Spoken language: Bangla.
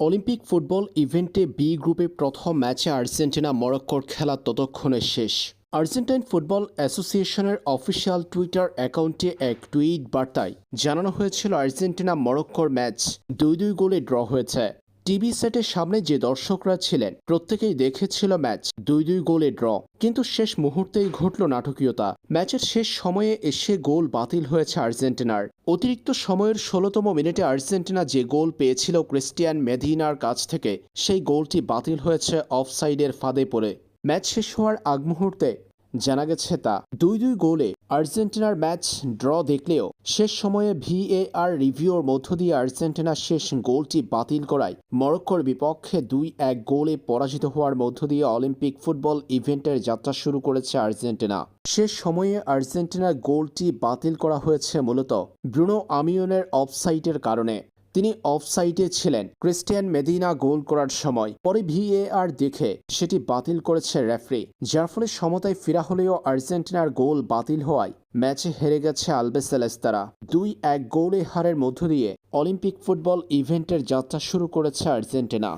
অলিম্পিক ফুটবল ইভেন্টে বি গ্রুপে প্রথম ম্যাচে আর্জেন্টিনা মরক্কোর খেলা ততক্ষণে শেষ। আর্জেন্টাইন ফুটবল অ্যাসোসিয়েশনের অফিসিয়াল টুইটার অ্যাকাউন্টে এক টুইট বার্তায় জানানো হয়েছিল আর্জেন্টিনা মরক্কোর ম্যাচ দুই দুই গোলে ড্র হয়েছে। টিভি সেটের সামনে যে দর্শকরা ছিলেন, প্রত্যেকেই দেখেছিল ম্যাচ দুই দুই গোলে ড্র। কিন্তু শেষ মুহূর্তেই ঘটল নাটকীয়তা। ম্যাচের শেষ সময়ে এসে গোল বাতিল হয়েছে আর্জেন্টিনার। অতিরিক্ত সময়ের ষোলোতম মিনিটে আর্জেন্টিনা যে গোল পেয়েছিল ক্রিস্টিয়ান মেদিনার কাছ থেকে, সেই গোলটি বাতিল হয়েছে অফসাইডের ফাঁদে পড়ে। ম্যাচ শেষ হওয়ার আগ মুহূর্তে জানা গেছে তা। দুই দুই গোলে আর্জেন্টিনার ম্যাচ ড্র দেখলেও শেষ সময়ে ভিএআর রিভিউর মধ্য দিয়ে আর্জেন্টিনা শেষ গোলটি বাতিল করায় মরক্কোর বিপক্ষে দুই এক গোলে পরাজিত হওয়ার মধ্য দিয়ে অলিম্পিক ফুটবল ইভেন্টের যাত্রা শুরু করেছে আর্জেন্টিনা। শেষ সময়ে আর্জেন্টিনার গোলটি বাতিল করা হয়েছে মূলত ব্রুনো আমিয়নের অফসাইটের কারণে। তিনি অফসাইটে ছিলেন। ক্রিস্টিয়ান মেদিনা গোল করার সময়। পরে ভিএআর দেখে সেটি বাতিল করেছে রেফারি, যার ফলে সমতায় ফেরা হলেও আর্জেন্টিনার গোল বাতিল হওয়ায় ম্যাচে হেরে গেছে আলবেসেলেস্তারা দুই এক গোলে হারের মধ্য দিয়ে অলিম্পিক ফুটবল ইভেন্টের যাত্রা শুরু করেছে আর্জেন্টিনা।